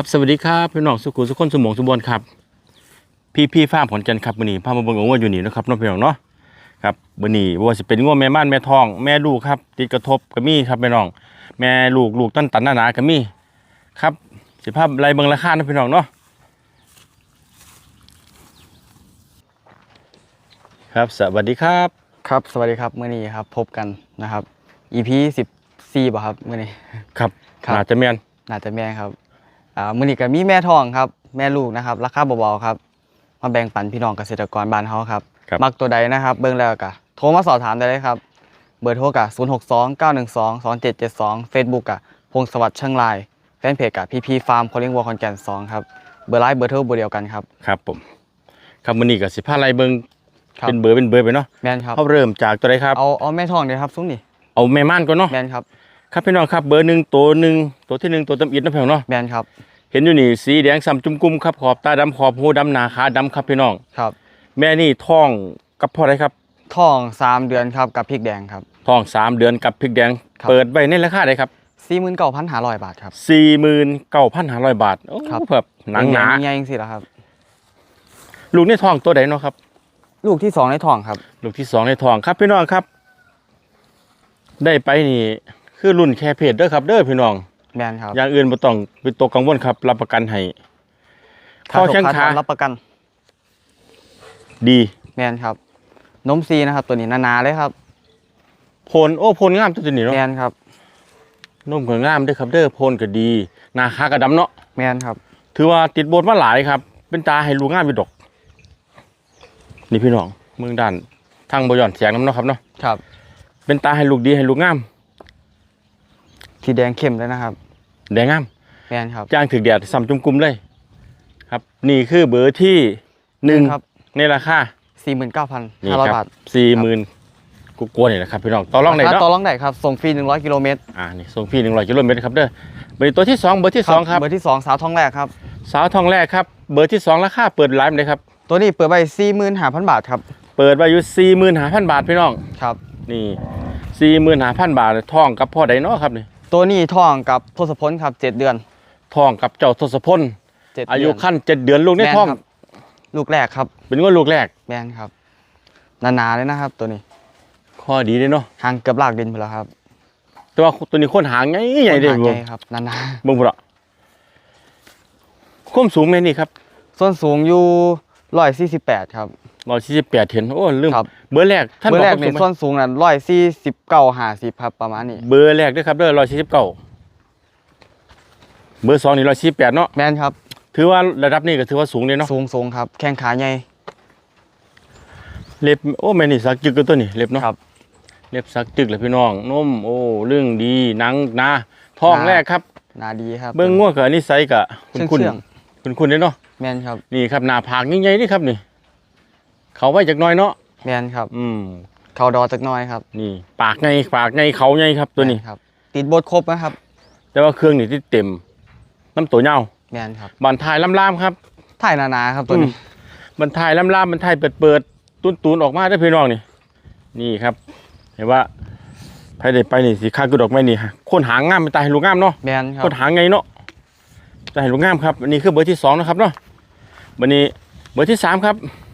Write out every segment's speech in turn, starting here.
ครับสวัสดีครับพี่น้องสุขุมสุขคนสมองสมบูรณ์ครับ พี่พี่ฟาร์มขอนแก่นครับมื้อนี้พามาเบิ่งงัวอยู่นี่เนาะครับน้องพี่น้องเนาะครับมื้อนี้บ่ว่าสิเป็นงัวแม่ม่านแม่ทอง แม่ลูกครับติดกระทบก็มีครับพี่น้อง แม่ลูกลูกตันตันหนาๆก็มีครับสิภาพไล่เบิ่งราคานะพี่น้องเนาะครับสวัสดีครับ ครับสวัสดีครับเมื่อนี้ครับพบกันนะครับ EP 14ป่ะครับเมื่อนี้ครับครับ น่าจะแม่นน่าจะแม่ครับ อ่ามื่อนี้ก็มีแม่ทองครับ แม่ลูกนะครับ ราคาเบาๆครับ มาแบ่งปันพี่น้องเกษตรกรบ้านเฮาครับ ครับ มักตัวใดนะครับ เบิ่งแล้วก็โทรมาสอบถามได้เลยครับ เบอร์โทรกะ062 912 2772 Facebook กะพงศวัสดิ์เชียงราย แฟนเพจกะพีพีฟาร์มโคเลี้ยงวัวขอนแก่น2ครับ เบอร์ไลน์เบอร์โทรเบอร์เดียวกันครับ ครับผมครับมื้อนี้ก็สิพาไล่เบิ่งครับ เป็นเบอร์เป็นเบอร์ไปเนาะแม่นครับเขาเริ่มจากตัวใดครับ เอาเอาแม่ทองเดี๋ยวครับซุ้มนี่เอาแม่ม่านก่อนเนาะแม่นครับ ครับพี่น้องครับเบอร์หนึ่งตัวหนึ่งตัวที่หนึ่งตัวตำอิดนะพี่น้องเนาะแม่นครับ เห็นอยู่นี่สีแดงซ้ำจุ่มกุ้มครับขอบตาดำขอบหูดำหนาขาดำครับพี่น้องครับ แม่นี่ท้องกับพ่อไรครับทอง3เดือนครับกับพริกแดงครับ ท้องสามเดือนกับพริกแดง ครับ เปิดไว้ในราคาใดครับ49,500บาทครับ สี่หมื่นเก้าพันห้าร้อยบาทโอ้ครับ แบบหนังหนาใหญ่ๆจังสิล่ะครับ ลูกในท้องตัวใดเนาะครับ ลูกที่สองในท้องครับ ลูกที่สองในท้องครับพี่น้องครับ ได้ไปนี่ คือรุ่นแค่เพจเด้อครับ เด้อพี่น้องแมนครับอย่างอื่นบ่ต้องไปตกกังวลครับ รับประกันให้ข้อถูกแข้งคัดขารับประกัน ดีแมนครับนมซีนะครับ ตัวนี้หนาๆเลยครับโพนโอ้โพนงามตัวนี้เนาะแมนครับนุ่มก็งามเด้อครับ เด้อโพนก็ดีหนาคากระดำเนาะแมนครับ ถือว่าติดโบทมาหลายครับ เป็นตาให้ลูกงามอยู่ดอกนี่พี่น้องเมืองด้านทางบย่อนเสียงน้ำเนาะครับเนาะครับ เป็นตาให้ลูกดีให้ลูกงาม สีแดงเข้มเลยนะครับ แดงงามแมนครับย่างถึกแดดซ้ำจุ่มกุมเลย ครับ นี่คือเบอร์ที่หนึ่งครับในราคาสี่หมื่นเก้าพันนี่ห้าร้อยครับบาทสี่หมื่นกูกลัวนี่แหละครับพี่น้องต่อรองไหนราคาเนาะต่อรองได้ครับส่งฟรีหนึ่งร้อยกิโลเมตรอ่านี่ส่งพี่หนึ่งร้อยกิโลเมตรครับเด้อเบอร์ตัวที่สองเบอร์ที่สองครับเบอร์ที่สองสาวทองแรกครับสาวทองแรกครับเบอร์ที่สองราคาเปิดไลฟ์เลยครับตัวนี้เปิดไปสี่หมื่นห้าพันบาทครับเปิดไว้อยู่สี่หมื่นห้าพันบาทพี่น้องครับนี่สี่หมื่นห้าพันบาทท่องกับพ่อใดเนาะครับนี่ ตัวนี้ท้องกับทศพลครับเจ็ดเดือนท่องกับเจ้าทศพลเจ็ดอายุเดืนขั้นเจ็ดเดือนลูกในแม่นท้อง ครับลูกแรกครับเป็นว่าลูกแรก แมนครับหนาๆเลยนะครับ ตัวนี้ข้อดีเลยเนาะห่างเกือบลากดินไปแล้วครับแต่ว่าตัวนี้โคนหางใหญ่ใหญ่เด้หางเบิ่ใหงญ่ครับหนาๆเบิ่งพุ่นละความสูงแม่นี่ครับส่วนสูงอยู่ร้อยสี่สิบแปดครับ ร้อยสี่สิบแปดเห็นโอ้ลืมครับ เบอร์แรกท่านเบอร์แรกบในความส่สูวงนสูงนั้นร้อยสี่สิบเก้าห้าสิบครับประมาณนี้เบอร์แรกด้วยครับเด้อร้อยสี่สิบเก้าเบอร์สองนี่ร้อยสี่แปดเนาะแมนครับถือว่าระดับนี้ก็ถือว่าสูงเลยเนาะสูงสูงครับ แข้งขาใหญ่ เล็บโอ้แม่นี่สักจึกก็ตัวนี้เล็บเนาะครับ เล็บสักจึกเลยพี่น้องนุ่มโอ้เรื่องดีหนังหนาท้องหนา แรกครับ หนาดีครับ เบิ้งง่วงกับอันนี้ไซส์กะคุณคุณเชื่อง คุณคุณเนาะแมนครับ นี่ครับหน้าผากใหญ่ๆนี่ครับนี่ เขาไว้จากหน้อยเนาะแมนครับ อืม เขาดอจักหน้อยครับนี่ ปากไงปากไงเขาไงครับตัวนี้ แม่ครับ ติดบทครบนะครับ แต่ว่าเครื่องนี่ที่เต็มน้ำตัวเน่าแมนครับบันทายล่ามๆครับ ถ่ายหนาๆครับตัวนี้บันทายล่ามๆบันทายเปิดๆตุนๆออกมาได้อพี่น้องนี่ นี่ครับ เห็นว่าภายในไปนี่สีข้างกระดอกไม้นี่ฮะโคนหางงามเป็นตาให้ลูกงามเนาะแมนครับ โคนหางไงเนาะตาให้ลูกงามครับอันนี้คือเบอร์ที่สองนะครับเนาะวันนี้เบอร์ที่สามครับครับ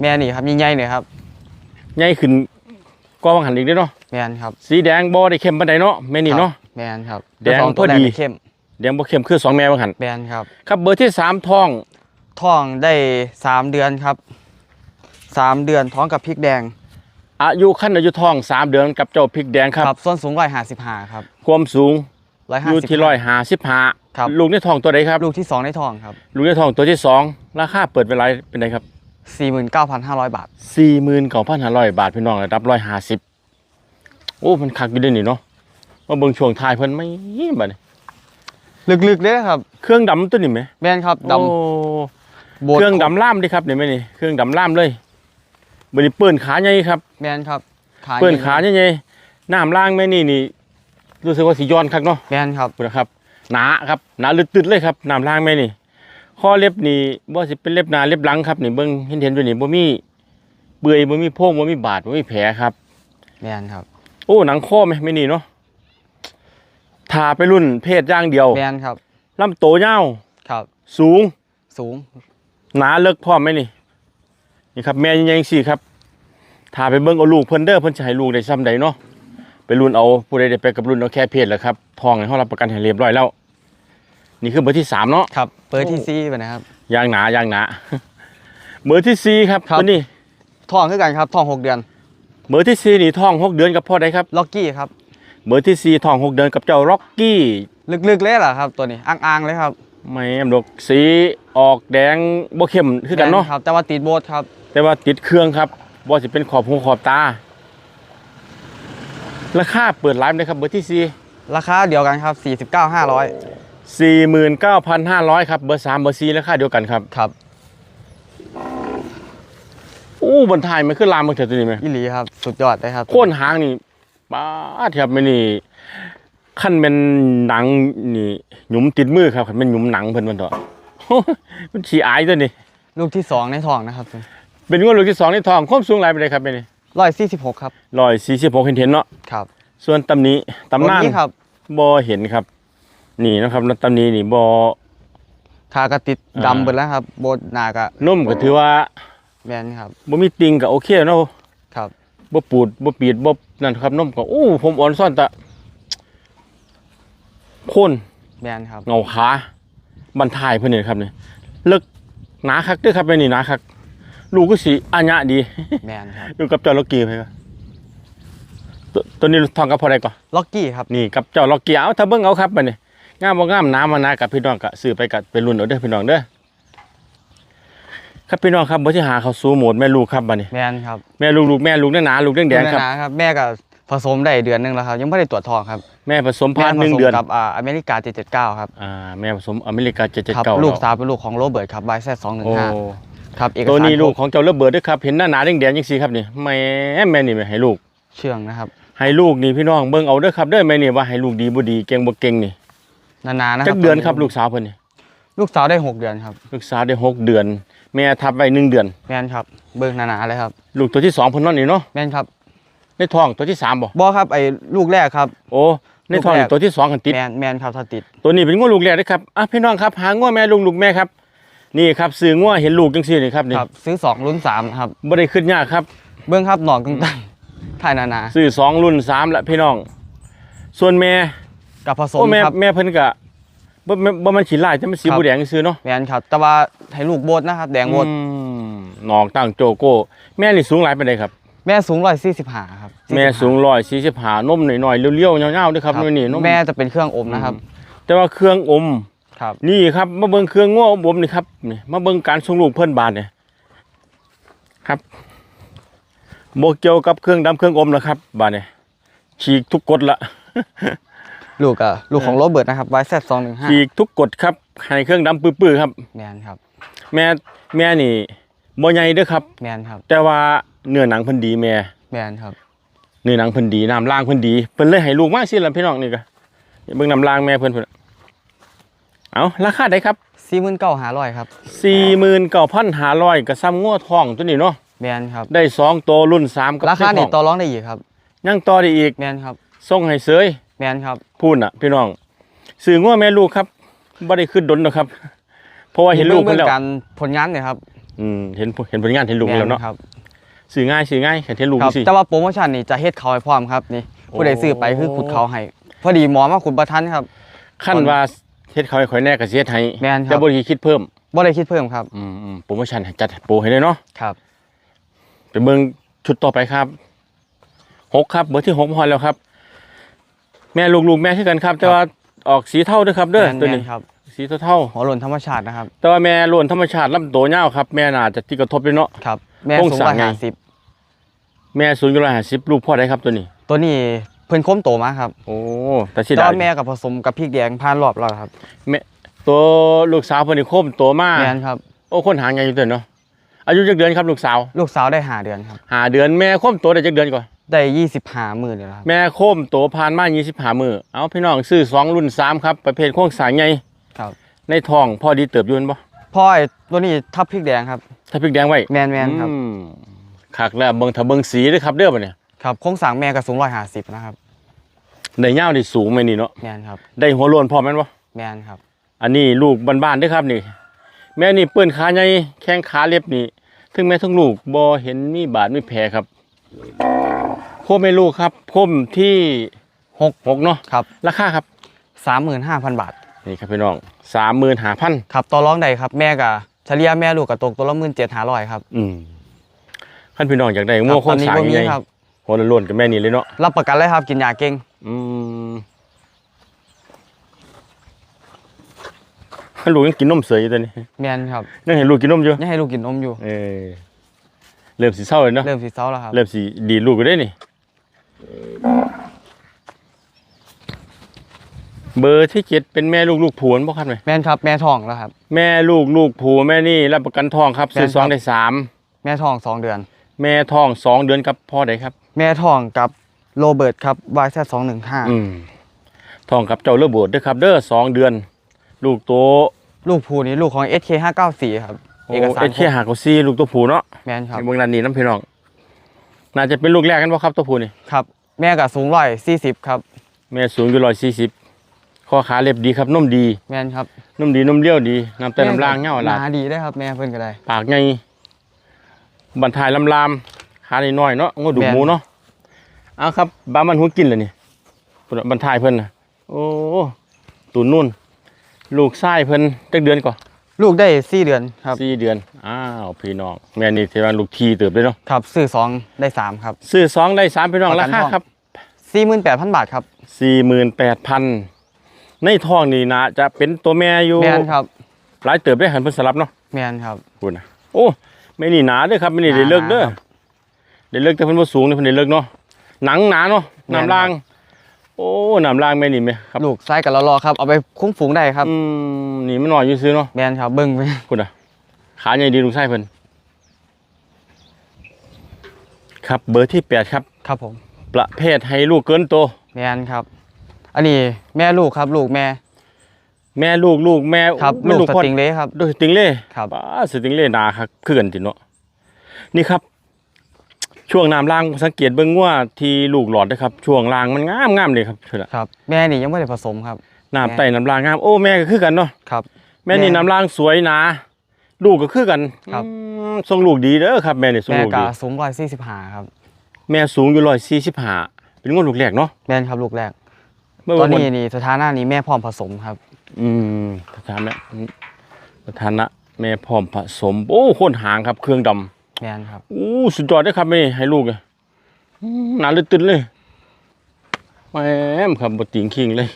แมนนี่ครับยิ่งใหญ่เลยครับใหญ่ขึ้นก็วังหันอีกเด้อเนาะแมนครับสีแดงบ่ได้เข้มปานใดเนาะแม่นี่เนาะครับแมนครับแดงตัวสตัวพอดีแรกนี่เข้มแดงบ่เข้มคือสองแม่วังหันแมนครับ ครับเบอร์ที่สามทองท้องได้สามเดือนครับสามเดือนท้องกับพริกแดง อายุขั้นอายุทองสามเดือนกับเจ้าพริกแดงครับส่วนสูงร้อยห้าสิบห้าครับความสูงร้อยห้าอยู่สิบที่ร้อยห้าสิบห้าครับลูกในทองตัวใดครับ ลูกที่สองในท้องครับ ลูกในทองตัวที่สองราคาเปิดเป็นไรเป็นไรครับ สี่หมื่นเก้าพันห้าร้อยบาท สี่หมื่นเก้าพันห้าร้อยบาทพี่น้องระดับร้อยห้าสิบโอ้มันคักอยู่เด้วยนี่เนาะว่าเบิ่งช่วงท้ายเพิ่นไม่บัดนี้ลึกๆเลยนะครับเครื่องดำตัวนี้ไหมแมนครับดโอ้ำโบดเครื่องดำล่ามดิครับเนี่ยไหมนี่เครื่องดำล่ามเลยบัดนี้เปื้อนขาใหญ่ครับ แมนครับเปื้อนขาใหญ่ๆน้ำล่างแม่นี่นี่รู้สึกว่าสีย้อนคักเนาะ แมนครับนะครับหนาครับหนาลึกตึดเลยครับน้ำล่างแม่นี่ ข้อเล็บนี่บ่สิเป็นเล็บหนาเล็บหลังครับนี่เบิ่งเห็นเห็นอยู่นี่บ่มีเบื่อยบ่มีโพงบ่มีบาดบ่มีแผลครับ แมนครับ โอ้หนังข้อไหมไม่นี่เนาะทาไปรุ่นเพศอย่างเดียวแมนครับลำโตยาวครับ สูงสูงหนาเลิกพร้อมไหมนี่นี่ครับ แม่ยังสี่ครับถ้าไปเบิ่งเอาลูกเพิ่นเด้อเพิ่นจะให้ลูกได้ซ้ำใดเนาะไปรุ่นเอาผู้ใดได้ไปกับรุ่นเอาแค่เพศแหละครับทองให้เฮารับประกันให้เรียบร้อยแล้ว นี่คือเบอร์ที่สามเนาะครับเปิดที่ซีไปนะครับยางหนายางหนาเบอร์ที่สี่ครับครับตัวนี้ทองคือกันครับทองหกเดือนเบอร์ที่สี่นี่ทองหกเดือนกับพ่อใดครับล็อกกี้ครับเบอร์ที่สี่ทองหกเดือนกับเจ้าร็อกกี้ลึกๆเลยเหรอครับ ตัวนี้อ่างๆเลยครับไม่แอมดอกสีออกแดงบ่เข้มคือกันเนาะแม่ครับ แต่ว่าติดโบสครับ แต่ว่าติดเครื่องครับบ่สิเป็นขอบหูขอบตา ราคาเปิดไลฟ์เลยครับเบอร์ที่สี่ราคาเดียวกันครับ49 500สี่หมื่นเก้าพันห้าร้อย ครับเบอร์สามเบอร์สี่ราคาเดียวกันครับครับอู้บนไทายมันขึ้นลามมันเถิดตัวนี้ไหมอีหลีครับ สุดยอดเลยครับโค่นหางนี่ป้าดครับไม่นี่ขั้นเป็นหนังนี่หยุมติดมือครับคันเป็นหยุมหนังเพิ่นมันเถอะมันฉี่อายตัวนี้ลูกที่สองในทองนะครับ เป็นงวดลูกที่สองในทองความสูงหลายไปเลยครับเป็นร้อยสี่สิบหกครับร้อยสี่สิบหกเห็นเห็นเนาะครับ ส่วนตำหนี้ตำนานตัวครับบ่เห็นครับ นี่นะครับแล้วตำหนี้นี่บ่คากระติดอ่าดำเบิดแล้วครับโบสหนากะนุ่มก็ถือว่าแมนครับบ่มีติงก็โอเคเนาะครับบ่ปูดบ่ปีดบ่นั่นครับนมก็อู้ผมอ่อนซ่อนตะโคนแมนครับเงาขาบันทายเพิ่นนี่ครับนี่เลิกหนาคักเด้อครับแม่นี่หนาคักลูกก็สิอัญญะดีแมนครับอยู่กับเจ้าล็อกกี้ไปก็ตัวตัวนี้ทองกับพอได้ก่อนล็อกกี้ครับนี่กับเจ้าล็อกกี้เอาถ้าเบิ่งเอาครับบัดนี้ งามบ่งามน้ำมานากับพี่น้องก็ซื้อไปกับเป็นรุ่นเอาเด้อพี่น้องเด้อครับพี่น้องครับบ่ที่หาเข้าสู่โหมดแม่ลูกครับบัดนี้แมนครับแม่ลูกลูกแม่ลูกหนาๆลูกแดงๆครับหนาครับแม่ก็ผสมได้เดือนหนึงแล้วครับ ยังไม่ได้ตรวจทองครับแม่ผสมพันธุ์หแม่นึ่งผสมเดือนกับอ่าอเมริกา779ครับอ่าแม่ผสมอเมริกาเจ็ดเจ็ดครับเก้าลูกสาวเป็นลูกของโรเบิร์ตครับบายแซดสองหนึ่งโอ้ห้าครับเอกสารตัวนี้ลูกครบของเจ้าระเบิดด้วยครับ เห็นหน้าหนาแดงแดงๆยังสีครับนี่แม่แม่นี่แม่ให้ลูก เชื่องนะครับ ให้ลูกนี่พี่น้องเบิ่งเอาเด้อครับเด้อแม่นี่ว่าให้ลูกดีบ่ดีเก่งบ่เก่งนี่ นานๆนะคจัรับกเดือนครับลูกสาวเพิ่นนี่ลูกสาวได้หกเดือนครับ ลูกสาวได้หกเดือน แม่ทับไว้หนึ่งเดือน แมนครับ เบิ่งหนาๆเลยครับ ลูกตัวที่สองเพิ่นนอนนี่เนาะแมนครับในท้องตัวที่สามบ่บอครับไอ้ลูกแรกครับ โอ้ในท้องลูกแรนี่กตัวที่สองกันติด แมนแมนครับถ้าติด ตัวนี้เป็นงัวลูกแรกเด้อครับอะพี่น้องครับหางัวแม่ลูกลูกแม่ครับนี่ครับซื้องัวเห็นลูกจังซี่นี่ครับนี่ครับ ซื้อสองรุ่นสามครับบ่ได้ขึ้นยากครับ เบิ่งครับหนอนกึ่งตังถ่ายหนาซื้อสองรุ่นสามละพี่น้อง ส่วนแม่ๆ กับผสมโอ้แม่ครับแม่เพิ่นก็บ่แม่บ่มันขี้ลายแต่มันสีครับบูแดงซื่อเนาะแมนครับ แต่ว่าให้ลูกโบดนะครับ แดงโบดอืมน้องตั้งโจโก้ แม่นี่สูงหลายปานใดครับ แม่สูงร้อยสี่สิบห้าครับแม่สูง145นมหน่อยๆเลี้ยวๆยาวๆด้วยครับนี่นี่นมแม่จะเป็นเครื่องอมนะครับแต่ว่าเครื่องอม ครับ นี่ครับมาเบิ่งเครื่องง้ออมๆนี่ครับนี่มาเบิ่งการส่งลูกเพิ่นบาดเนี่ยครับบ่เกี่ยวกับเครื่องดำเครื่องอมนะครับ บาดเนี่ยฉีกทุกกฎละ ลูกอะลูกของโรเบิร์ตนะครับไวแซดสองหนึ่งห้าฉีกทุกกฎครับให้เครื่องดำปื้อๆครับ แมนครับ แม่แม่นี่บ่ใหญ่เด้อครับ แมนครับแต่ว่าเนื้อหนังเพิ่นดีแม่ แมนครับ เนื้อหนังเพิ่นดีน้ำล่างเพิ่นดีเพิ่นเลยให้ลูกมาสิล่ะพี่น้องนี่ก็เบิ่งน้ำล่างแม่เพิ่นเพิ่นเอาราคาได้ครับสี่หมื่นเก้าหาร้อยครับ49,500ก็ซ้ำงัวทองตัวนี้เนาะแมนครับได้สองตัวรุ่นสามกับราคาเจ้นี่ของต่อรองได้อีกครับยังต่อได้อีกแมนครับส่งให้เสยแมนครับ พูดน่ะ พี่น้องสื่องัวแม่ลูกครับบ่ได้ขึ้นดนหรอกครับ เพราะว่าเห็นลูกเบิ่เพิ่งนแล้วการผลงานเนี่ยครับ อืมเห็นเห็นผลงานเห็นลูกแม่แล้วเนาะครับสื่อง่ายสื่อง่ายเห็นลูกครับสิแต่ว่าโปรโมชั่นนี่จะเฮ็ดเขาให้พร้อมครับนี่โอ้ผู้ใดซื้อไปคือขุดเขาให้พอดีหมอมาขุดประทันครับขั้นว่าเฮ็ดเขาให้ข่อยแน่ก็สิเฮ็ดให้แม่นครับแต่บ่ได้คิดเพิ่มบ่ได้คิดเพิ่มครับอืมอืมโปรโมชั่นให้จัดโปรให้เลยเนาะครับไปเบิ่งชุดต่อไปครับหกครับเบอร์ที่หกพอแล้วครับ แม่ลูกลูกแม่คือกันครับ แต่ว่าออกสีเทาเด้วยครับเด้อแม่นตัวแม่นี้นครับสีเทาหัวหล่นธรรมชาตินะครับๆแต่ว่าแม่ล้วนธรรมชาติลำโตยาวครับ แม่น่าจะที่กระทบด้วยเนาะครับแม่โครงสูงสร้างร้อยไงห้าสิบแม่สูงอยู่ร้อยห้าสิบลูกพ่อได้ครับตัวนี้ ตัวนี้เพิ่นโค้มโตมาครับ โอ้แต่สิแต่ดาว่าแม่กับผสมกับพริกแดงผ่านรอบแล้วครับตัวลูกสาวเพิ่นนี่โคมโตมากแม่นครับโอ้คนหางใหญ่อยู่ตัวเนาะอายุจักเดือนครับลูกสาว ลูกสาวได้หาเดือนครับหาเดือนแม่โคมโตได้จักเดือนก่อน ได้ยี่สิบห้าหมื่นเลยครับ แม่โคมโตผ่านมา25มื้อเอาพี่น้องซื้อสองรุ่นสามครับ ประเภทโครงสร้างใหญ่ครับ ในท้องพอดีเติบอยู่แม่นบ่พ่อไอ้ตัวนี้ทับพริกแดงครับถ้าพริกแดงไว้แมนแมนครับอืมคักแล้วเบิ่งถ้าเบิ่งสีเด้อครับเด้อบัดเนี่ยครับโค้งสร้างแม่ก็สูงร้อยห้าสิบนะครับได้ยาวได้สูงไหมนี่เนาะแมนครับได้หัวโลนพร้อมแม่นบ่แมนครับ อันนี้ลูกบ้านๆเด้อครับนี่ แม่นี่เปิ้นขาใหญ่แข้งขาเล็บนี่ถึงแม่ทั้งลูกบ่เห็นมีบาดมีแผลครับโคมแม่ลูกครับโคมที่หกหกเนาะครับราคาครับสามหมื่นห้าพันบาทนี่ครับพี่น้องสามหมื่นห้าพันครับต่อรองได้ครับแม่กับเฉลี่ยแม่ลูกกับตกตัวละหมื่นเจ็ดห้าร้อยครับอืมขั้นพี่น้องอยากได้งัวโคตอนนนี้สางบ่มีใหญ่ครับหัวโล้นๆกับแม่นี่เลยเนาะรับประกันเลยครับกินยาเก่งอืมลูกยังกินนมเสยอยู่ตอนนี้แม่นครับยังเห็นลูกกินนมอยู่ยังให้ลูกกินนมอยู่ เออเริ่มสีเศร้าเลยเนาะเริ่มสีเซาแล้วครับเริ่มสีดีดลูกก็ได้นี่ เบอร์ที่เจ็ดเป็นแม่ลูกลูกผัวบ่ครับไหมแม่นครับ แม่ทองแล้วครับ แม่ลูกลูกผัวแม่นี่รับประกันทองครับซื้อแม่นครับสองได้สามแม่ทองสองเดือน แม่ทองสองเดือนกับพ่อใดครับ แม่ทองกับโรเบิร์ตครับ YZ สองหนึ่งห้าอืมทองกับเจ้าเลือโบดด้วยครับ เด้อสองเดือน ลูกโตลูกภูนี่ลูกของ SK ห้าเก้าสี่ครับโอ้เอกสารเอเคหากซีลูกตัวผูเนาะแม่นครับในเมืองนันนี่น้ำพี่น้อง น่าจะเป็นลูกแรกกันบ่ครับตัวผูนี่ครับ แม่กับสูงร้อยสี่สิบครับ แม่สูงอยู่ร้อยสี่สิบข้อขาเล็บดีครับนุ่มดี แม่นครับนุ่มดีนุ่มเลี้ยวดีน้ำแต่น้ำล่างเงาหหลานาดีได้ครับ แม่เพิ่นก็ได้ปากไงบันทายลำลามขาหน้อยๆเนาะงอดูแม่นหมูเนาะเอาครับบามันหัวกินเลยนี่พุ่นน่ะบันทายเพิ่นน่ะโอ้ตูนนุ่น ลูกไส้เพิ่นจักเดือนก่อน ลูกได้สี่เดือนครับสี่เดือน อ้าวพี่น้อง แม่นี่ที่ว่าลูกทีเติบเลยเนาะครับซื้อสองได้สามครับซื้อสองได้สามพี่น้องประกัรานคาทองครับสี่หมื่นแปดพันบาทครับสี่หมื่นแปดพันในท้องนี่นะจะเป็นตัวแม่อยู่แม่นครับหลายเติบได้หันเพิ่นสลับเนาะแม่นครับพูดนะโอ้ไม่นี่หนาเด้อครับไม่นี่ได้เลิกเด้อหนาครับได้เลิกแต่เพิ่นบ่สูงเด้อเพิ่นได้เลิกเนาะหนังหนาเนาะแม่นน้ำล่าง โอ้น้ำล่างแม่นี่แม่ครับลูกไส้กับรอๆครับเอาไปคุ้มฝูงได้ครับอืมนี่มันน้อยอยู่ซื้อเนาะแม่นครับเบิ้งไปพูดนะขาใหญ่ดีลูกไส้เพิ่นครับเบอร์ที่แปดครับ ครับผม ประเภทให้ลูกเกินโตแม่นครับ อันนี้แม่ลูกครับลูกแม่ แม่ลูกลูกแม่ครับแม่ลูกสพ่อติงเล่ครับลูกสติงเล่ครับป้าสติงเล่หนาครับคือกันติเนาะนี่ครับ ช่วงน้ำล่างสังเกตเบิ่งว่าที่ลูกหลอดนะครับ ช่วงล่างมันงามงามเลยครับเถอะครับ แม่นี่ยังไม่ได้ผสมครับน้ำไต่น้ำล่างงามโอ้แม่ก็คือกันเนาะครับ แม่นี่แม่น้ำล่างสวยหนาลูกก็คือกันครับอืมทรงลูกดีเด้อครับแม่นี่ทรงแม่ลูกกาดีสูงร้อยสี่สิบห้าครับ แม่สูงอยู่ร้อยสี่สิบห้าเป็นงวดลูกแรกเนาะแม่นครับลูกแรกเมื่อตวัอนนนี้นี่สถานะนี้แม่พร้อมผสมครับ อืมสถานะสถานะแม่พร้อมผสม โอ้โคนหางครับเครื่องดำ แม่นครับอู้สุดยอดเลยครับแม่ให้ลูกอะอืมหนาเลยตึนเลยแหม่ครับบติงคิงเลย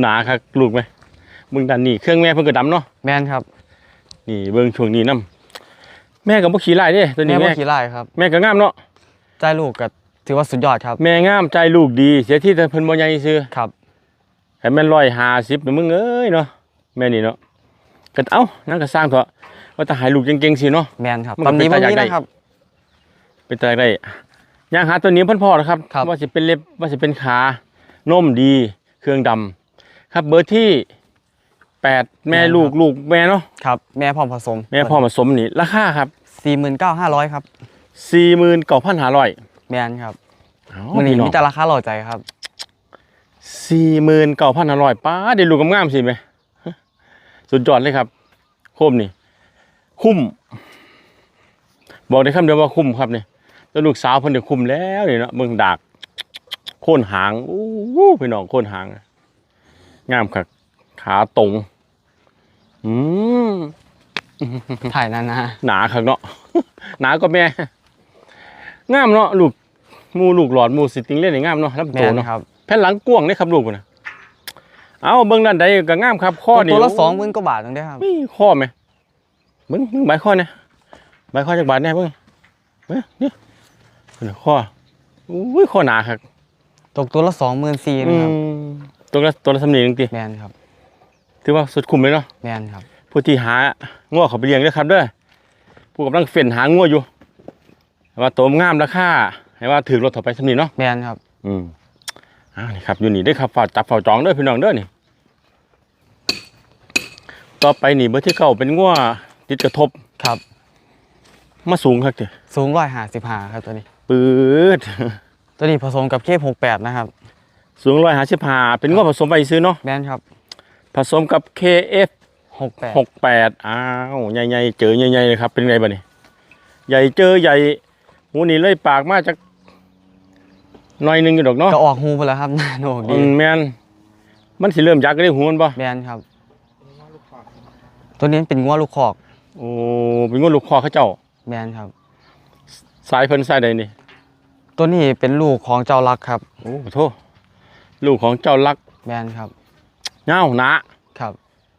หนาครับลูกไหมมึงดันนี่เครื่องแม่เพิ่งกระดำเนาะแม่นครับ นี่เบิ่งช่วงนี้น้ำแม่กับบ่ขี่ไล่เด้ตัวแม่นี้บ่แม่ขี้ไล่ครับ แม่ก็งามเนาะใจลูกก็ถือว่าสุดยอดครับ แม่งามใจลูกดี เสียที่แต่เพิ่นบ่ใหญ่ซื้อครับให้แม่น150นะมึงเอ้ยเนาะแม่นี่เนาะ ก็เอ้านั่นก็สร้างเถอะว่าจะหายลูกเก่งๆสิเนาะแม่นครับมันก็ตอนนี้เป็บ่นตาอยากมีได้นะครับ เป็นตัวได้ย่างหาตัวนี้เพิ่นพอแล้วครับครับ ว่าสิเป็นเล็บว่าสิเป็นขานมดีเครื่องดำครับเบอร์ที่แปดแม่ลูกลูกแม่เนาะครับแม่พร้อมผสม แม่พ่อผสมนี่ราคาครับสี่หมื่นเก้าห้าร้อยครับสี่หมื่นเก้าพันห้าร้อยแม่นครับมันนี้มีแต่ราคาหล่อใจครับสี่หมื่นเก้าพันห้าร้อยป้าได้ลูกงามๆสิไหม สุดยอดเลยครับ โคมนี่ คุ้ม บอกได้คำเดียวว่าคุ้มครับเนี่ยแล้วลูกสาวเพิ่นได้คุ้มแล้วนี่เนาะเบิ่งดาก โค่นหางอู้หูพี่น้องโค่นหางงามครับขาตรง อืมถ่ายนานหนาครับเนาะหนาก็แม่งามเนาะลูกหมูลูกหลอดหมูสิติงเล่นนี่งามเนาะรับๆแม่โตนเนาะครับแผ่นหลังกว้างนี่ครับลูกพุ่นนะ เอาเบิ่งด้านใดก็งามครับข้อนี่ตัวละสองหมื่นกว่าบาทนึงได้อครับมีข้อไหมเบิ่งเบิ่งใบข้อเนี่ยใบข้อจากบาทเนี่ยเบิ่งเบิ่งนี่เพิ่นน่ะข้ออุ้ยข้อหนาครับตกตัวละสองหมื่นสี่อืนะครับมตัวละตัวละสำเนียงจริงแม่นครับๆถือว่าสุดคุ้มเลยเนาะแม่นครับผู้ที่หางัวเขาไปเลี้ยงเด้อครับเด้อผู้กำลังเฟ้นหางัวอยู่ให้ว่าโตมงามราคาให้ว่าถือรถถอไปสำนีเนาะแม่นครับ อืม อ่านี่ครับอยู่นี่เด้อครับฝากจับฝากจองเด้อพี่น้องเด้อนี่ต่อไปนี่เบอร์ที่เก้าเป็นงัวติดกระทบครับ มาสูงครับเด้อสูงร้อยห้าสิบห้าครับตัวนี้ ปืดตัวนี้ผสมกับเคฟหกแปดนะครับ สูงร้อยห้าสิบห้าเป็นงัวผสมไปซื้อเนาะแม่นครับ ผสมกับ KF หกแปดหกแปดอ้าวใหญ่ๆเจอใหญ่ๆเลยครับเป็นไงบ้านี่ใหญ่เจอใหญ่หูนี่เลยปากมาจาก หน่อยหนึงอยู่ดอกเนาะก็ออกหูไปแล้วครับ หน้าโหนกอืดีมแมนมันสิเริ่มยักก็ได้หูมันป่ะแมนครับ ตัวนี้เป็นงัวลูกคอกโอ้เป็นงูลูกคอเขาเจ้า แมนครับ สายเพิ่นสายใดนี่ ตัวนี้เป็นลูกของเจ้ารักครับ โอ้ขอโทษลูกของเจ้ารักแมนครับเงาหนาครับ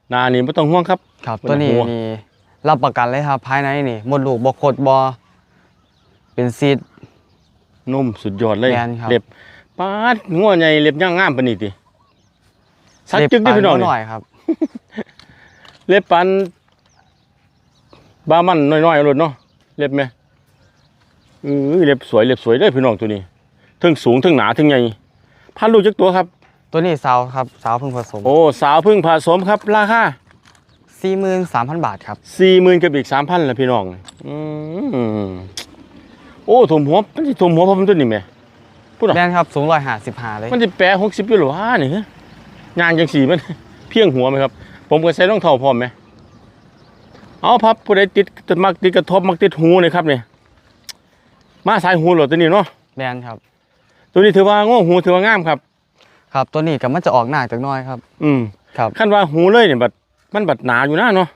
หนานี่ไม่ต้องห่วงครับ ครับบ่ตัวนี้ต้องห่วงนี่รับประกันเลยครับ ภายในนี่หมดลูกบกคดบอเป็นซีด นุ่มสุดยอดเลยแม่นครับ เล็บปาดงัวใหญ่เล็บย่างงามปานนี้ติสักจึกดิเล็บพี่น้องปานนี่หน่อยครับ เล็บปันบามันน้อยๆเอาโลดเนาะเล็บแม่เออเล็บสวยเล็บสวยเด้อพี่น้องตัวนี้ถึงสูงถึงหนาถึงใหญ่พันลูกจักตัวครับ ตัวนี้สาวครับสาวเพิ่งผสมโอ้สาวเพึ่งผสมครับ ราคา สี่หมื่นสามพันบาทครับ สี่หมื่นกับอีกสามพันละพี่น้อง อืม โอ้ถุมหัวมันสิถุมหัวผมตัวนี้แม่พูดเหรอแมนครับสูงร้อยห้าสิบห้าเลยมันจะแปะหกสิบอยู่หรอวะนี่ฮะยางจังสีมัน เพียงหัวไหมครับ ผมก็ใส่รองเท้าพร้อมไหมเอาพับผู้ใดติดมักติดกระทบมักติดหูเลยครับเนี่ยมาสายหูเหรอตัวนี้เนาะแมนครับ ตัวนี้ถือว่าโง่หูถือว่างามครับ ครับตัวนี้กับมันจะออกหน้าจากหน้อยครับ อืมครับขั้นว่าหูเลยเนี่ยบัดมันบัดหนาอยู่นะเนาะ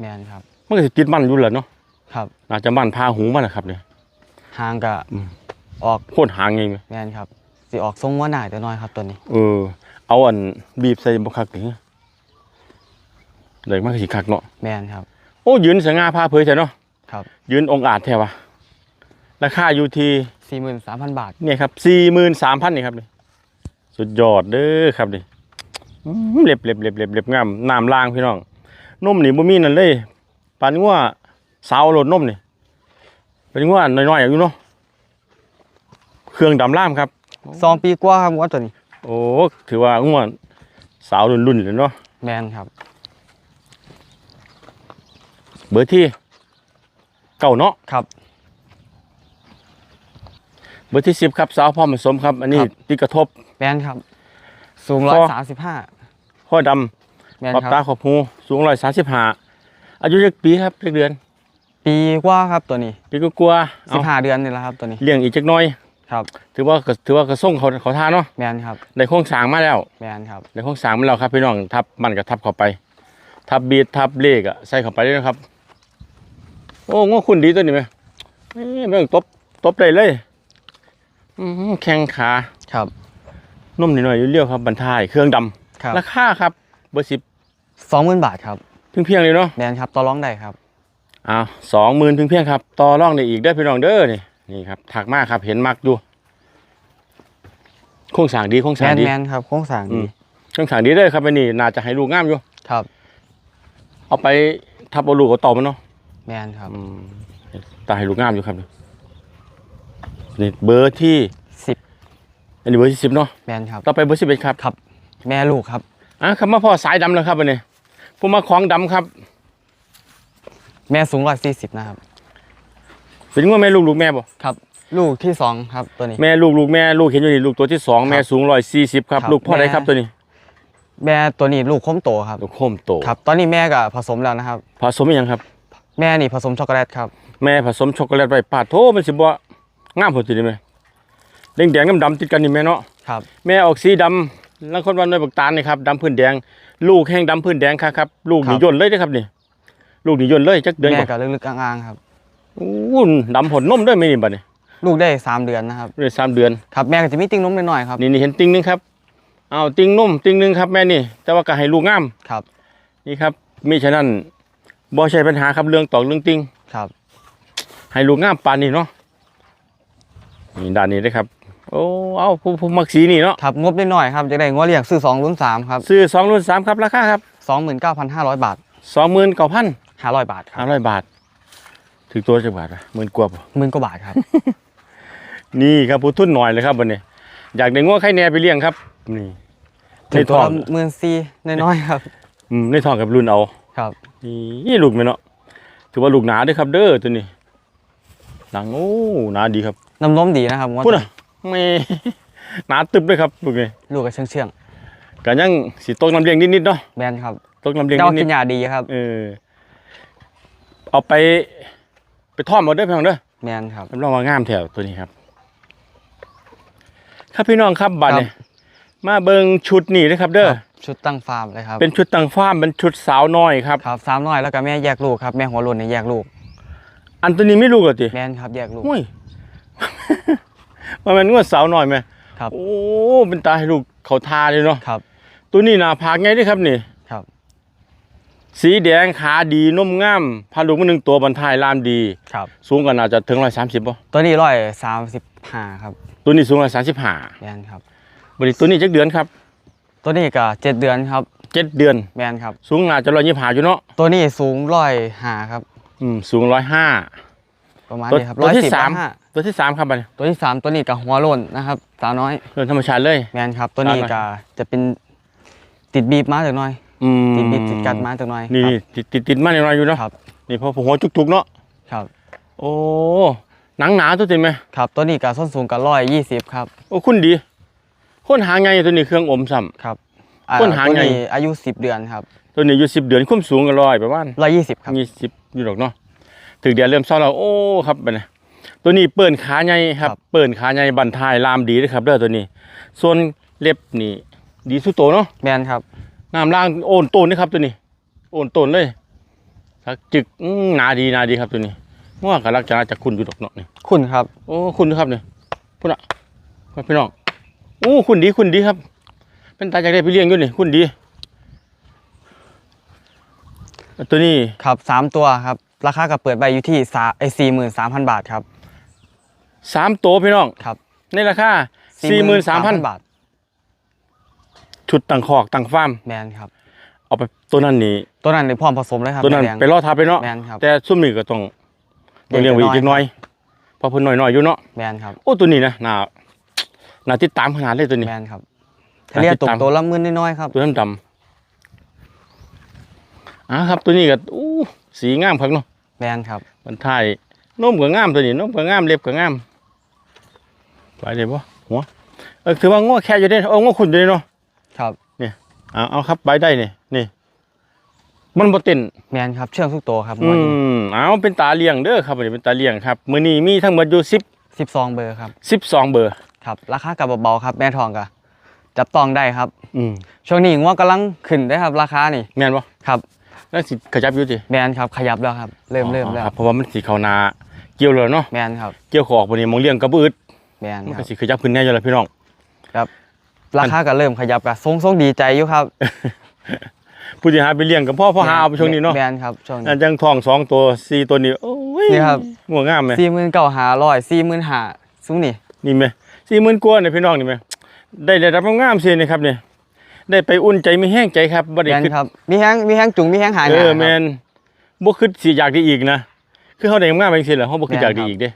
แมนครับมันก็สิติดมันอยู่เหรอเนาะครับน่าจะมันพาหูมันแหละครับเนี่ย หางกะอืมออกโคตรหางไงไหมแมนครับสิออกทรงว่าหน้าจากหน้อยครับตัวนี้ เออ เอาอันบีบใส่บคักนี่เลยมากสิคักเนาะแมนครับ โอ้ยืนสง่าพาเผยใช่เนาะครับ ยืนองค์อาจแท้วะราคาอยู่ที่สี่หมื่นสามพันบาทเนี่ยครับสี่หมื่นสามพันนี่ครับนี่สุดยอดเด้อครับนี่อื้อหือเล็บเล็บเล็บเล็บเล็บงามน้ำล่างพี่น้องนมนี่บ่มีนั่นเลยปานงัวสาวโหลดนมนี่ เป็นงัวน้อยๆอยู่เนาะเครื่องดำล่ามครับ สองปีกว่าครับว่าตัวนี้ โอ้ถือว่างัวสาวรุ่นๆเลยเนาะแมนครับ เบอร์ที่เก่าเนาะครับ เบอร์ที่สิบครับสาวพ่อผสมครับ อันนี้ครับติดกระทบ แมนครับ สูงพร้ออยสามสิบห้าข้อดแมนำขอบคตารับขอบหูสูงร้อยสามสิบห้าอายุจักปีครับจักเดือน ปีกว่าครับตัวนี้ปีก็กลัวๆสิเอาบห้าเดือนนี่แหละครับตัวนี้เลี้ยงอีกจักหน้อย ครับ ถือว่าก็ถือว่ากระส่งเขาเขาทานเนาะแมนครับได้โครงสร้างมาแล้วแมนครับได้โครงสร้างมาแล้วครับพี่น้องทับมันกับทับเข้าไป ทับบีดทับเลขอะใส่เข้าไปเลยนะครับ โอ้ง้อคุณดีตัวนี้ไหมเอ้ยไม่ต้องตบตบได้เลยอื้อหือแข้งขาครับนุ่มนิดหน่อยเรียวๆครับบรรทายเครื่องดำครับราคาครับเบอร์สิบสองหมื่นบาทครับเพียงเพียงๆเลยเนาะแมนครับต่อร้องได้ครับ อ้าวสองหมื่นเพียงเพียงๆครับ ต่อรองได้อีกได้อพี่น้องเด้อนี่นี่ครับถักมากครับเห็นมักอยู่โครงสร้างดีโครงสแมร้างนดีแมนครับโค้งสร้างอืดีมโครงสร้างดีเด้อครับอันนี้น่าจะให้ลูกงามอยู่ครับ เอาไปทับเอาลูกเอาต่อมันเนาะแมนครับอืมตาให้ลูกงามอยู่ครับนี่นี่เบอร์ที่สิบอันนี้เบอร์ที่สิบเนาะแมนครับต่อไปเบอร์สิบเอ็ดครับครับ แม่ลูกครับอะคำว่าพ่อสายดำแล้วครับอันนี้ผมมาของดำครับ แม่สูงร้อยสี่สิบนะครับ เป็นว่าแม่ลูกลูกแม่บ่ครับ ลูกที่สองครับตัวนี้ แม่ลูกลูกแม่ลูกเห็นอยู่นี่ลูกตัวที่สองแม่สูงร้อยสี่สิบครับ ครับลูกพ่อแม่ ได้ครับตัวนี้แม่ตัวนี้ลูกค้มโตครับ ลูกโคมโตครับ ตอนนี้แม่ก็ผสมแล้วนะครับ ผสมอีหยังครับ แม่นี่ผสมช็อกโกแลตครับ แม่ผสมช็อกโกแลตไว้ปาดโถมันสิบ่งามพอดีไหมแดงแดงๆดำๆติดกันนี่แม่เนาะครับ แม่ออกสีดำแล้วคนวันน้อยบักตาลนี่ครับดำพื้นแดง ลูกแห้งดำพื้นแดงครับครับลูกนี่ครับ ย่นเลยนะครับนี่ ลูกนี่ย่นเลยจักเดือนแม่ก่อนก็ลึกๆอ่างๆครับ อู้ดำผลนมด้วยไหมนี่บัดนี้ลูกได้สามเดือนนะครับ เลยสามเดือน ครับแม่ก็จะมีติ้งนมหน่อยๆครับ นี่นี่เห็นติงหนึงครับอ้าวติงนมติงหนึงครับแม่นี่ แต่ว่าก็ให้ลูกงามครับ นี่ครับมิฉะนั้นบ่ใช่ปัญหาครับเรื่องตอกเรื่องติงครับ ให้ลูกงามปานนี้เนาะนี่ด้านนี้เลยครับ โอ้เอาผู้ผู้มักสีนี่เนาะครับงบนิดหน่อยครับจะได้งวเลี้ยงซื้อสองรุ่นสามครับซื้อสองรุ่นสามครับราคาครับสองหมื่นเก้าพันห้าร้อยบาท สองหมื่นเก้าพัน ห้าร้อยบาทครัห้าบร้อยบาท ถึงตัวจักบาทวะหมื่นกว่าบ่หมื่นกว่าบาทครับ นี่ครับผู้ทุนหน่อยเลยครับวันนี้ อยากได้ง้อไข่แหน่ไปเลี้ยงครับ นี่ในถึงตัวท้องละหมื่นสี่น้อยๆครับอืมในท้องกับรุ่นเอา ครับ นี่ลูกไหมเนาะ ถือว่าลูกหนาเด้วยครับ เด้อตัวนี้หนังโอ้หนาดีครับน้ำนมดีนะครับงวพูดอะไม่หนาตึบเลยครับลูกนี่ลูกกับเชื่องเชื่องก็ยังสิตกน้ำเลี้ยงนิดๆเนาะแมนครับตกน้ำเลี้ยงเจ้านิกิดนยาดีครับๆเออ เอาไป ไปทอดหมดเด้อพี่น้องเด้อแมนครับรับรองว่างามแถวตัวนี้ครับ ครับพี่น้องครับบัดเนี่ยมาเบิงชุดนี่นะครับ เด้อครับชุดตั้งฟาร์มเลยครับเป็นชุดต่างฟ้าร์มเป็นชุดสาวน้อยครับ ครับสามน้อยแล้วก็แม่แยกลูกครับแม่หัวโลุนเนี่ยแยกลูกอันตัวนี้ไม่รู้กติแมนครับแยกลูกหุ้ย มันเป็นงวดสาวน้อยไหมครับ โอ้เป็นตาให้ลูกเขาทาเลยเนาะครับ ตัวนี้หนาผากไงเด้วยครับนี่ครับ สีแดงขาดีนุ่มงามพาลูกมาหนึ่งตัวบรรทายลามดี ครับ สูงกันอาจจะถึงร้อยสามสิบป่ะตัวนี้ร้อยสามสิบห้าครับตัวนี้สูงร้อยสามสิบห้าแมนครับบริตัวนี้จักเดือนครับ ตัวนี้ก็เจ็ดเดือนครับเจ็ดเดือน แมนครับ สูงอาจจะร้อยยี่สิบห้าอยู่เนาะตัวนี้สูงร้อยห้าครับ อืมสูงร้อยห้าประมาณตัวนี้ครับตัร้วอยที่สิบสามห้าตัวที่สามครับบัดนี้ตัวที่สามตัวนี้กับหัวโลนนะครับสาวน้อยเรื่องธรรมชาติเลยแมนครับ ตัวนี้สาวน้อยก็จะเป็นติดบีบมาจากหน่อย อืมติดบีบติดกัดมาจากหน่อยนี่ครับ ติดติดติดมาหน่อยอยู่เนาะครับ นี่พอหัวจุกๆเนาะครับโอ้หนังหนาตัวเต็มไหมครับตัวนี้กับส้นสูงกับร้อยยี่สิบครับโอ้คุณดีคนหาไงตัวนี้เครื่องอมซ้ ครับอ่าคนหาตัวไงนี้อายุสิบเดือนครับำตัวนี้อยู่สิบเดือนคุ้มสูงกันร้อยประมาณ ร้อยยี่สิบครับ ยี่สิบอยู่หรอกเนาะถึงเดือนเริ่มเศร้าแล้วโอ้ครับบัดนี้ตัวนี้เปิ่นขาใหญ่ครับ เปิ่นขาใหญ่บันทายลามดีเลยครับเด้อตัวนี้ ส่วนเล็บนี่ดีสุดโตเนาะแมนครับ น้ำล่างโอนโตนนี่ครับตัวนี้ โอนโตนเลยสักจึกอื้อหนาดีหนาดีครับตัวนี้ว่ากับลักษณะจะคุณอยู่ดอกเนาะนี่คุณครับ โอ้คุณครับเนี่ยพุ่นอะพี่น้องโอ้คุณดีคุณดีครับ เป็นตาจากได้ไปเลี้ยงอยู่นี่คุณดี ตัวนี้ครับสามตัวครับ ราคากับเปิดใบอยู่ที่สาไอสี่หมื่นสามพันบาทครับสามตัวพี่น้องครับ ในราคาสี่หมื่นสามพันบาท ชุดต่างคอกต่างฟาร์มแมนครับ เอาไปตัวนั้นนี่ตัวนั้นในพร้อมผสมเลยครับตัวนั้นแดง ไปล่อทับไปเนาะแมนครับ แต่ซุ่มนี่ก็ต้องต้องเลี้ยงไว้อีกจักหน่อยเพราะเพิ่นน้อยๆอยู่เนาะแมนครับ โอ้ตัวนี้นะน่าน่าติดตามขนาดเลยตัวนี้ แมนครับถ้าเรียกตกตัวละหมื่นน้อยๆครับ ตัวดำๆอ่าครับตัวนี้ก็อู้สีงามครับเนาะแมนครับ มันถ่ายนมก็งามตัวนี้นมก็งามเล็บก็งามไปเลยบ่หัวเออถือว่าง้อแค่อยู่เด้เออง้อขุนอยู่เด้เนาะ ครับเอาเอาครับไปได้นี่นี่มันบ่เต้นแมนครับเชื่องทุกตัวครับอืมเอาเป็นตาเลี้ยงเด้อครับอันนี้เป็นตาเลี้ยงครับมื้อนี้มีทั้งหมดอยู่10สิบสองเบอร์ครับ12เบอร์ครับราคากับเบาๆครับ แม่ทองก็จับต้องได้ครับ อืมช่วงนี้งว่ากำลังขึ้นได้ครับ ราคานี่แม่นบ่ครับแล้วสิขยับอยู่ติแมนครับขยับแล้วครับ เริ่มเริ่มอ๋อแล้วครับเพราะว่ามันสิเข้าหนาเกี่ยวแล้วเนาะแมนครับเกี่ยวขออกบ่นี้มองเลี้ยงกระบืดแมนมันคก็รับสิขยับขึ้นแน่อยู่แล้วพี่น้องราคาก็เริ่มขยับกับทรงทรงดีใจอยู่ครับ ผู้ที่หาไปเลี้ยงกับพ่อพ่อหาเอาไปช่วงนี้เนาะแมนครับช่วงนี้อันจังทองสองตัวสี่ตัวนี้โอ้ยนี่ครับงัวงามไหมสี่หมื่นเก้าหาร้อยสี่หมื่นหาซุ้มนี่นี่ไหมสี่หมื่นกว่าเนี่ยพี่น้องนี่ไหมได้ได้รับงามๆเสียนี่ครับเนี่ยได้ไปอุ่นใจไม่แห้งใจครับบ่ได้แมนคือครับ มีแห้งมีแห้งจุงมีแห้งหางเอหนาอครับแมนบ่คือสิอยากได้อีกนะคือเขาได้งามๆจังซี่แหละเขาบ่คือแม่นอยากได้ครับอีกเด้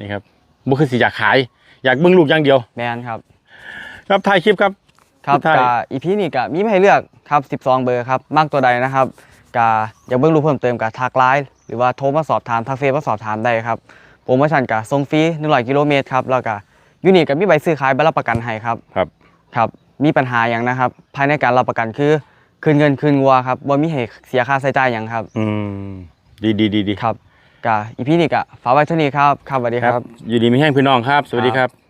นี่ครับบ่คือสิอยากขาย อยากเบิ่งลูกอย่างเดียวแมนครับ ครับถ่ายคลิปครับครับสุดท้ายกาอีพีนี่กะมีมาให้เลือกครับ 12 เบอร์ครับมากตัวใดนะครับกาอยากเบิ่งรูปเพิ่มเติมกับทักไลน์หรือว่าโทรมาสอบถามทักเฟซมาสอบถามได้ครับโปรโมชั่นกะส่งฟรี100กิโลเมตรครับแล้วก็ยูนิคกับมีใบซื้อขายใบรับประกันให้ครับครับครับมีปัญหาอย่างนะครับ ภายในการรับประกันคือคืนเงินคืนวัวครับบ่มีให้เสียค่าใช้จ่ายอย่างครับ อืมดีดีดีดีครับกะอีพีนี่กะฝากไว้เท่านี้ครับครับสวัสดีคครัรับบอยู่ดีมีแห้งพี่น้องครับ สวัสดีครับ